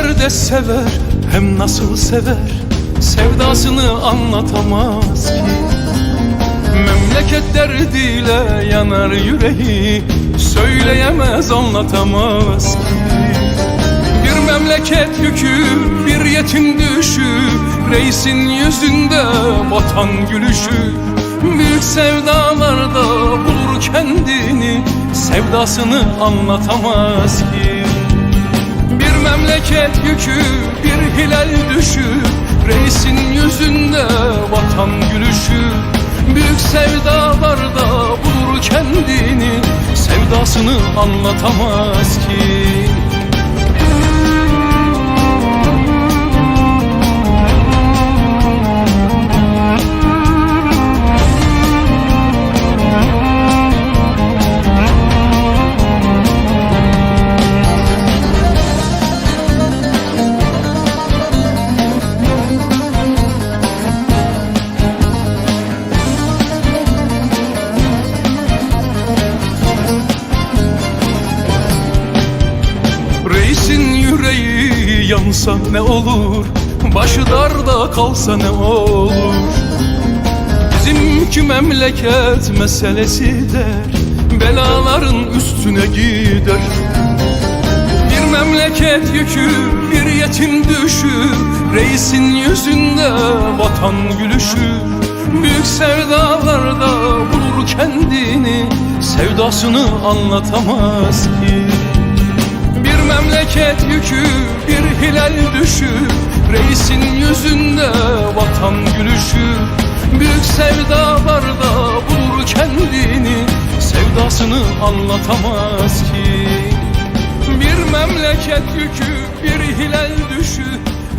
Reisler de sever hem nasıl sever Sevdasını anlatamaz. Ki Memleket derdiyle yanar yüreği Söyleyemez anlatamaz. Ki Bir memleket yükü bir yetim düşü Reisin yüzünde batan gülüşü. Büyük sevdalarda bulur kendini Sevdasını anlatamaz ki yükü, bir hilal düşü. Reisin yüzünde vatan gülüşü. Büyük sevdalarda bulur kendini. Sevdasını anlatamaz ki yansa ne olur? Başı darda kalsa ne olur? Bizimki memleket meselesi der Belaların üstüne gider. Bir memleket yükü bir yetim düşür. Reisin yüzünde vatan gülüşü. Büyük sevdalarda bulur kendini. Sevdasını anlatamaz ki memleket yükü, bir hilal düşü. Reisin yüzünde vatan gülüşü. Büyük sevdalarda bulur kendini. Sevdasını anlatamaz ki. Bir memleket yükü, bir hilal düşü.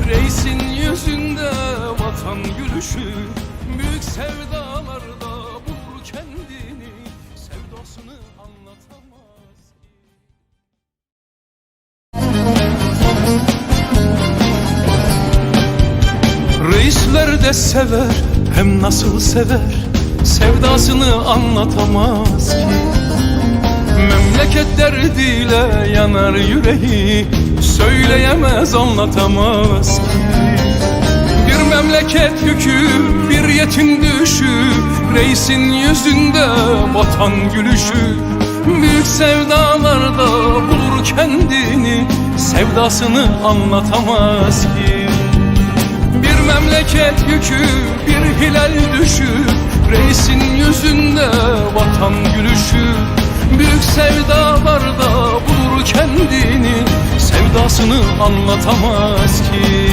Reisin yüzünde vatan gülüşü. Büyük sevdalarda bulur kendini. Sevdasını anlatamaz Reisler de sever hem nasıl sever Sevdasını anlatamaz. Ki Memleket derdiyle yanar yüreği Söyleyemez anlatamaz. Ki Bir memleket yükü bir yetim düşü Reisin yüzünde vatan gülüşü. Büyük sevdalarda bulur kendini Sevdasını anlatamaz ki. Bir memleket yükü, bir hilal düşü. Reisin yüzünde vatan gülüşü. Büyük sevdalarda bulur kendini. Sevdasını anlatamaz ki